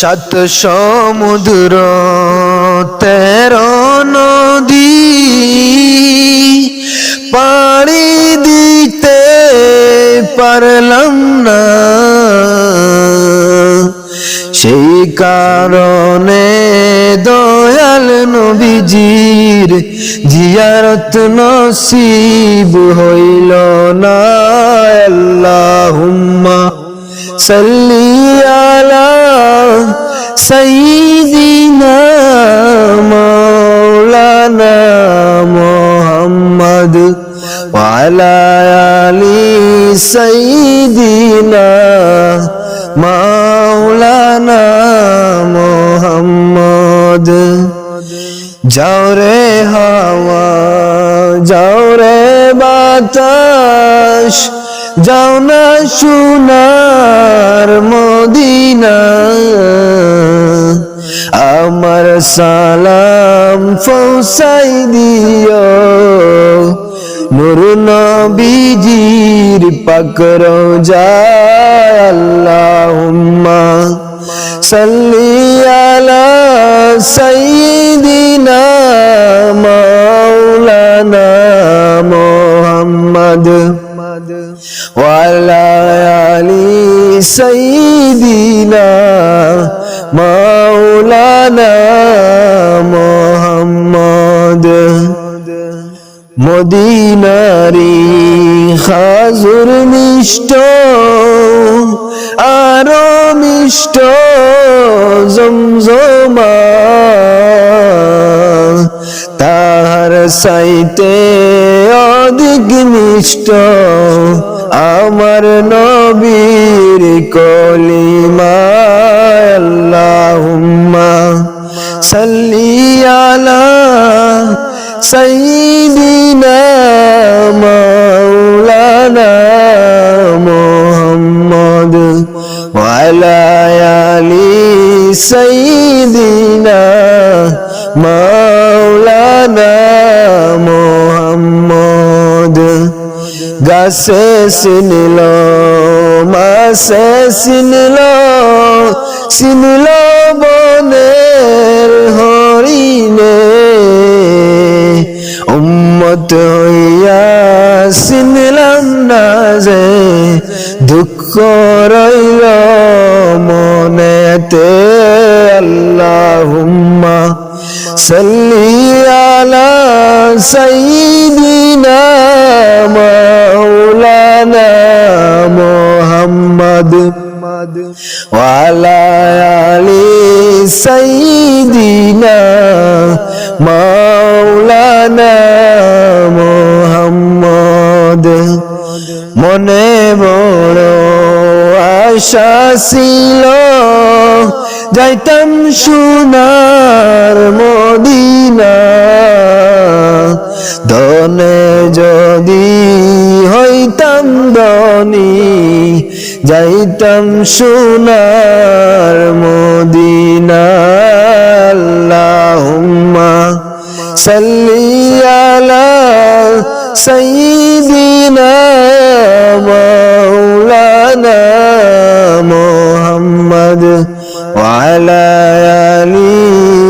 সাত সমুদ্র, তেরো নদী। পাড়ি দিতে পারলাম না। সেই কারণে দয়াল নবীজির জিয়ারত নসিব হইল না। আল্লাহুম্মা সাল্লি আলা সঈদিনা মৌলানা মোহাম্মদ আলি সঈদিনা মৌলানা মোহাম্মদ। যাও রে হাওয়া যাও রে বাতাস যাও না সোনার মদিনা, আমার সালাম ফৌসাই দিও। নূর নবীজির পাকর যায় আল্লাহুম্মা সাল্লি আলা সাইয়্যিদিনা মুহাম্মদ ওয়ালা সাইয়্যিদিনা মাওলানা মুহাম্মদ। মদিনারি খাজুর মিষ্ট আরও মিষ্ট জমজমা চাইতে অধিক নিষ্ঠ আমার নবীর কলিমাল্লাহুম্মা সাল্লি আলা সাইয়্যিদিনা মাওলানা মুহাম্মদ ওয়া আলা মোহাম্মদ। গাছে সিনিল মাসে সিনিল সিনিল বনের হরিণে। উম্মত হইয়া সিনলাম না যে, দুঃখ রইল মনেতে আল্লাহুম্মা সাল্লি আলা সাইয়্যিদিনা মাওলানা মুহাম্মদ وعلى آل سيدنا مولانا আশা যাইতাম সোনার মদিনা। দনে যদি হইতাম দনি যাইতাম সোনার মদিনা। আল্লাহুম্মা সাল্লি আলা সাইয়্যিদিনা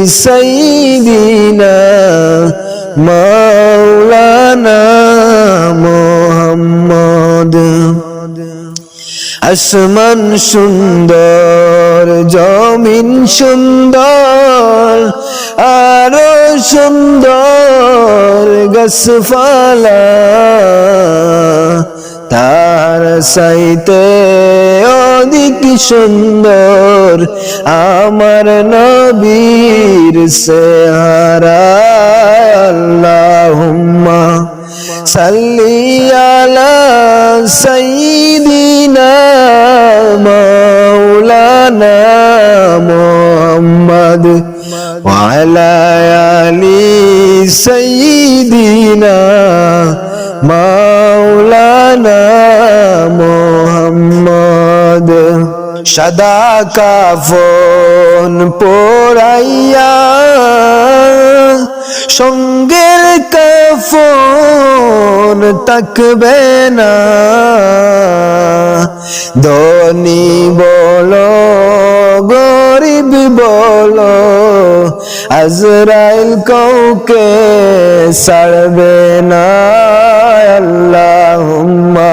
سيدنا مولانا محمد আসমান সুন্দর জমিন সুন্দর আরো সুন্দর গাছপালা তার সাইতে অধিক সুন্দর আমার নবীর সেহারা আল্লাহুম্মা সাল্লি আলা সাইয়িদিনা মাওলানা মুহাম্মদ ওয়া আলা আলি সাদা কাফন পোড়াইয়া সঙ্গের কাফন তাকবে না। ধনী বল, গরিব বলো, আজরাইল কাউকে ছাড়বে না। আল্লাহুম্মা